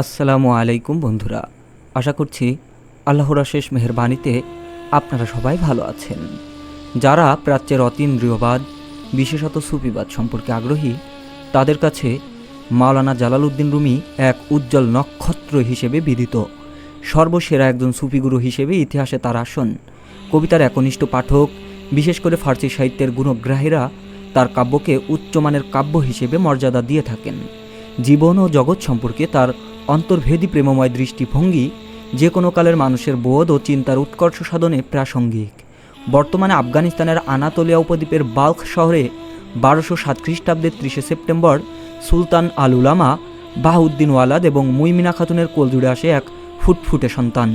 আসসালামু আলাইকুম বন্ধুরা। আশা করছি আল্লাহর শেষ মেহরবানিতে আপনারা সবাই ভালো আছেন। যারা প্রাচ্যের অতীন্দ্রিয়বাদ, বিশেষত সুফিবাদ সম্পর্কে আগ্রহী, তাদের কাছে মাওলানা জালালউদ্দিন রুমি এক উজ্জ্বল নক্ষত্র হিসেবে বিদিত। সর্বসেরা একজন সুফিগুরু হিসেবে ইতিহাসে তার আসন। কবিতার একনিষ্ঠ পাঠক, বিশেষ করে ফার্সি সাহিত্যের গুণগ্রাহীরা তার কাব্যকে উচ্চমানের কাব্য হিসেবে মর্যাদা দিয়ে থাকেন। জীবন ও জগৎ সম্পর্কে তার অন্তর্ভেদী প্রেমময় দৃষ্টিভঙ্গি যে কোনো কালের মানুষের বোধ ও চিন্তার উৎকর্ষ সাধনে প্রাসঙ্গিক। বর্তমানে আফগানিস্তানের আনাতোলিয়া উপদ্বীপের বাল্ক শহরে বারোশো সাত খ্রিস্টাব্দের ত্রিশে সেপ্টেম্বর সুলতান আল উলামা, বাহাউদ্দিন ওয়ালাদ এবং মুইমিনা খাতুনের কোলজুড়ে আসে এক ফুটফুটে সন্তান।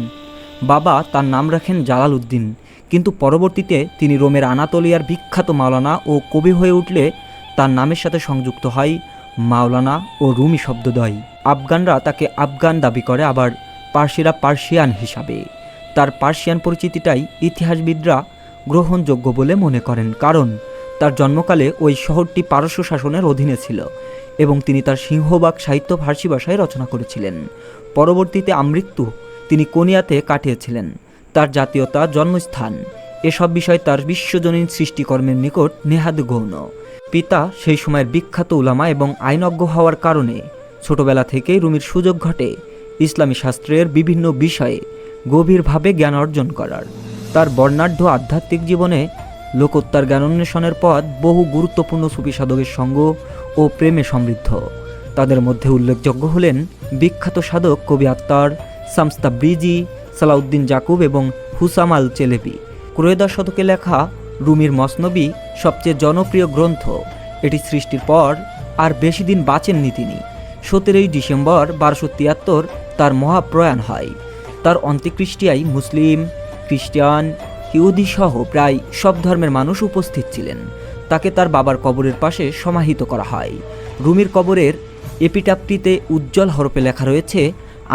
বাবা তার নাম রাখেন জালাল উদ্দিন, কিন্তু পরবর্তীতে তিনি রোমের আনাতোলিয়ার বিখ্যাত মাওলানা ও কবি হয়ে উঠলে তার নামের সাথে সংযুক্ত হয় মাওলানা ও রুমি শব্দদ্বয়। আফগানরা তাকে আফগান দাবি করে, আবার পার্সিরা পার্সিয়ান হিসাবে। তার পার্সিয়ান পরিচিতিটাই ইতিহাসবিদরা গ্রহণযোগ্য বলে মনে করেন, কারণ তার জন্মকালে ওই শহরটি পারস্য শাসনের অধীনে ছিল এবং তিনি তার সিংহবাগ সাহিত্য ফার্সি ভাষায় রচনা করেছিলেন। পরবর্তীতে আমৃত্যু তিনি কোনিয়াতে কাটিয়েছিলেন। তার জাতীয়তা, জন্মস্থান, এসব বিষয় তার বিশ্বজনীন সৃষ্টিকর্মের নিকট নেহাদ গৌণ। পিতা সেই সময়ের বিখ্যাত উলামা এবং আইনজ্ঞ হওয়ার কারণে ছোটবেলা থেকেই রুমির সুযোগ ঘটে ইসলামী শাস্ত্রের বিভিন্ন বিষয়ে গভীরভাবে জ্ঞান অর্জন করার। তার বর্ণাঢ্য আধ্যাত্মিক জীবনে লোকোত্তর জ্ঞানোন্বেষণের পথ বহু গুরুত্বপূর্ণ সুফি সাধকের সঙ্গ ও প্রেমে সমৃদ্ধ। তাদের মধ্যে উল্লেখযোগ্য হলেন বিখ্যাত সাধক কবি আত্মার সামস্তা ব্রিজি, সালাউদ্দিন জাকুব এবং হুসাম আল চেলেবি। ক্রয়োদশ শতকে লেখা রুমির মসনবি সবচেয়ে জনপ্রিয় গ্রন্থ। এটি সৃষ্টির পর আর বেশি দিন বাঁচেননি তিনি। সতেরোই ডিসেম্বর বারোশো তিয়াত্তর তার মহাপ্রয়াণ হয়। তার অন্ত্যেষ্টিয়ায় মুসলিম, খ্রিস্টান, ইহুদি সহ প্রায় সব ধর্মের মানুষ উপস্থিত ছিলেন। তাকে তার বাবার কবরের পাশে সমাহিত করা হয়। রুমির কবরের এপিটাপটিতে উজ্জ্বল হরপে লেখা রয়েছে,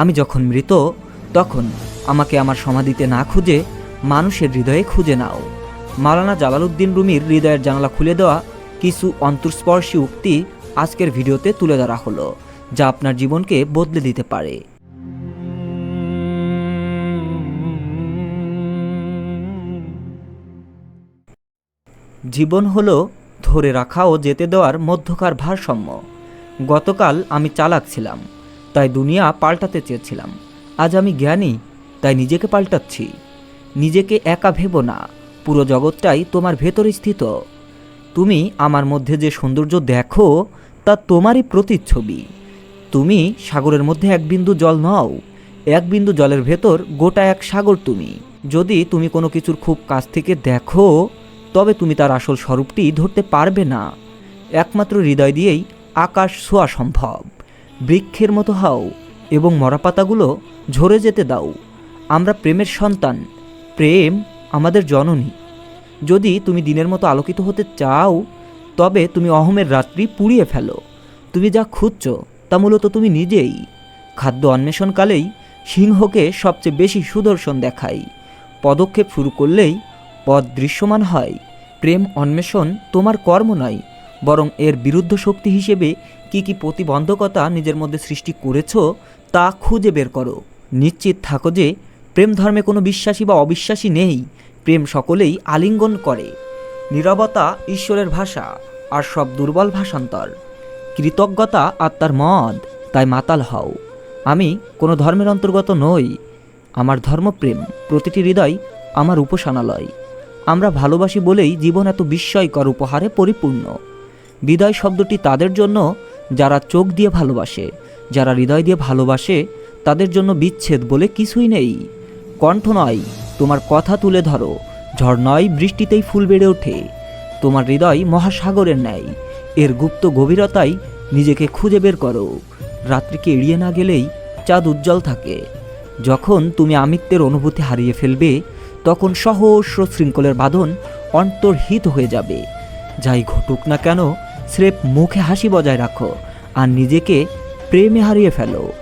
আমি যখন মৃত, তখন আমাকে আমার সমাধিতে না খুঁজে মানুষের হৃদয়ে খুঁজে নাও। মাওলানা জালালউদ্দিন রুমির হৃদয়ের জানালা খুলে দেওয়া কিছু অন্তর্স্পর্শী উক্তি আজকের ভিডিওতে তুলে ধরা হলো। যা আপনার জীবনকে বদলে দিতে পারে। জীবন হলো ধরে রাখা ও যেতে দেওয়ার মধ্যকার ভারসাম্য। গতকাল আমি চালাক ছিলাম, তাই দুনিয়া পাল্টাতে চেয়েছিলাম। আজ আমি জ্ঞানী, তাই নিজেকে পাল্টাচ্ছি। নিজেকে একা ভেবো না, পুরো জগৎটাই তোমার ভেতরে স্থিত। তুমি আমার মধ্যে যে সৌন্দর্য দেখো, তা তোমারই প্রতিচ্ছবি। তুমি সাগরের মধ্যে এক বিন্দু জল নও। এক বিন্দু জলের ভেতর গোটা এক সাগর তুমি। যদি তুমি কোনো কিছুর খুব কাছ থেকে দেখো, তবে তুমি তার আসল স্বরূপটি ধরতে পারবে না। একমাত্র হৃদয় দিয়েই আকাশ ছোঁয়া সম্ভব। বৃক্ষের মতো হও, এবং মরা পাতাগুলো ঝরে যেতে দাও। আমরা প্রেমের সন্তান, প্রেম আমাদের জননী। যদি তুমি দিনের মতো আলোকিত হতে চাও, তবে তুমি অহমের রাত্রি পুড়িয়ে ফেলো। তুমি যা খুঁজছ তা মূলত তুমি নিজেই। খাদ্য অন্বেষণকালেই সিংহকে সবচেয়ে বেশি সুদর্শন দেখাই পদক্ষেপ শুরু করলেই পথ দৃশ্যমান হয়। প্রেম অন্বেষণ তোমার কর্ম নয়, বরং এর বিরুদ্ধ শক্তি হিসেবে কি কি প্রতিবন্ধকতা নিজের মধ্যে সৃষ্টি করেছ তা খুঁজে বের করো। নিশ্চিত থাকো যে প্রেম ধর্মে কোনো বিশ্বাসী বা অবিশ্বাসী নেই, প্রেম সকলেই আলিঙ্গন করে। নীরবতা ঈশ্বরের ভাষা, আর সব দুর্বল ভাষান্তর। কৃতজ্ঞতা আত্মার মদ, তাই মাতাল হও। আমি কোনো ধর্মের অন্তর্গত নই। আমার ধর্মপ্রেম প্রতিটি হৃদয় আমার উপাসনালয়। আমরা ভালোবাসি বলেই জীবন এত বিস্ময়কর উপহারে পরিপূর্ণ। হৃদয় শব্দটি তাদের জন্য যারা চোখ দিয়ে ভালোবাসে, যারা হৃদয় দিয়ে ভালোবাসে, তাদের জন্য বিচ্ছেদ বলে কিছুই নেই। কণ্ঠ নয়, তোমার কথা তুলে ধরো। ঝড় নয়, বৃষ্টিতেই ফুল বেড়ে ওঠে। তোমার হৃদয় মহাসাগরের ন্যায়। এর গুপ্ত গভীরতায় নিজেকে খুঁজে বের করো। রাত্রিকে এড়িয়ে না গেলেই চাঁদ উজ্জ্বল থাকে। যখন তুমি আমিত্বের অনুভূতি হারিয়ে ফেলবে, তখন সহস্র শৃঙ্খলের বাঁধন অন্তর্হিত হয়ে যাবে। যাই ঘটুক না কেন, স্রেফ মুখে হাসি বজায় রাখো আর নিজেকে প্রেমে হারিয়ে ফেলো।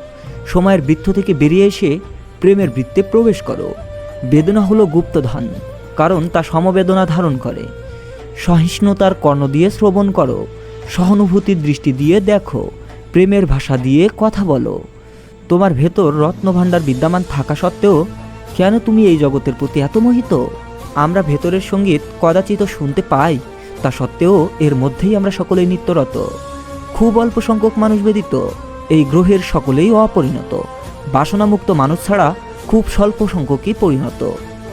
সময়ের বৃত্ত থেকে বেরিয়ে এসে প্রেমের বৃত্তে প্রবেশ করো। বেদনা হলো গুপ্তধন, কারণ তা সমবেদনা ধারণ করে। সহিষ্ণুতার কর্ণ দিয়ে শ্রবণ করো। সহানুভূতির দৃষ্টি দিয়ে দেখো, প্রেমের ভাষা দিয়ে কথা বলো। তোমার ভেতর রত্নভাণ্ডার বিদ্যমান থাকা সত্ত্বেও কেন তুমি এই জগতের প্রতি এত মোহিত? আমরা ভেতরের সংগীত কদাচিত শুনতে পাই, তা সত্ত্বেও এর মধ্যেই আমরা সকলেই নিত্যরত। খুব অল্প সংখ্যক মানুষ ব্যতীত, এই গ্রহের সকলেই অপরিণত। বাসনামুক্ত মানুষ ছাড়া খুব স্বল্প সংখ্যকই পরিণত।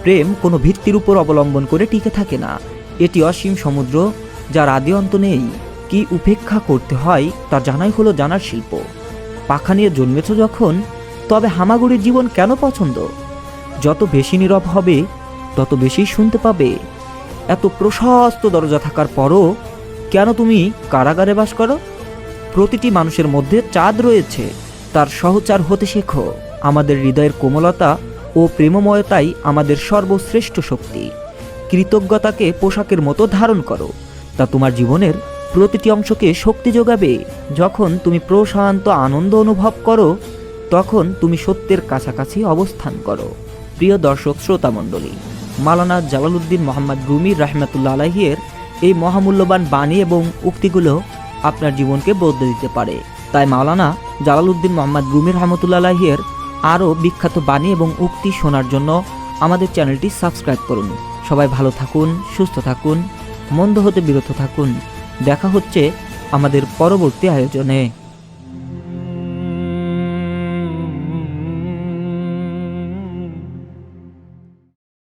প্রেম কোনো ভিত্তির উপর অবলম্বন করে টিকে থাকে না। এটি অসীম সমুদ্র, যার আদি অন্ত নেই। কি উপেক্ষা করতে হয় তা জানাই হলো জানার শিল্প। পাখা নিয়ে জন্মেছ যখন, তবে হামাগুড়ির জীবন কেন পছন্দ? যত বেশি নীরব হবে, তত বেশি শুনতে পাবে। এত প্রশস্ত দরজা থাকার পরও কেন তুমি কারাগারে বাস করো? প্রতিটি মানুষের মধ্যে চাঁদ রয়েছে, তার সহচার হতে শেখো। আমাদের হৃদয়ের কোমলতা ও প্রেমময়তাই আমাদের সর্বশ্রেষ্ঠ শক্তি। কৃতজ্ঞতাকে পোশাকের মতো ধারণ করো, তা তোমার জীবনের প্রতিটি অংশকে শক্তি যোগাবে। যখন তুমি প্রশান্ত আনন্দ অনুভব করো, তখন তুমি সত্যের কাছাকাছি অবস্থান করো। প্রিয় দর্শক শ্রোতা মণ্ডলী মালানা জালালউদ্দিন মোহাম্মদ রুমি রাহমাতুল্লা আলাহিয়ের এই মহামূল্যবান বাণী এবং উক্তিগুলো আপনার জীবনকে বদলে দিতে পারে। তাই মাওলানা জালালউদ্দিন মোহাম্মদ রুমি রহমতুল্লা আলাহিয়ের আরও বিখ্যাত বাণী এবং উক্তি শোনার জন্য আমাদের চ্যানেলটি সাবস্ক্রাইব করুন। সবাই ভালো থাকুন, সুস্থ থাকুন, মন্দ হতে বিরত থাকুন। দেখা হচ্ছে আমাদের পরবর্তী আয়োজনে।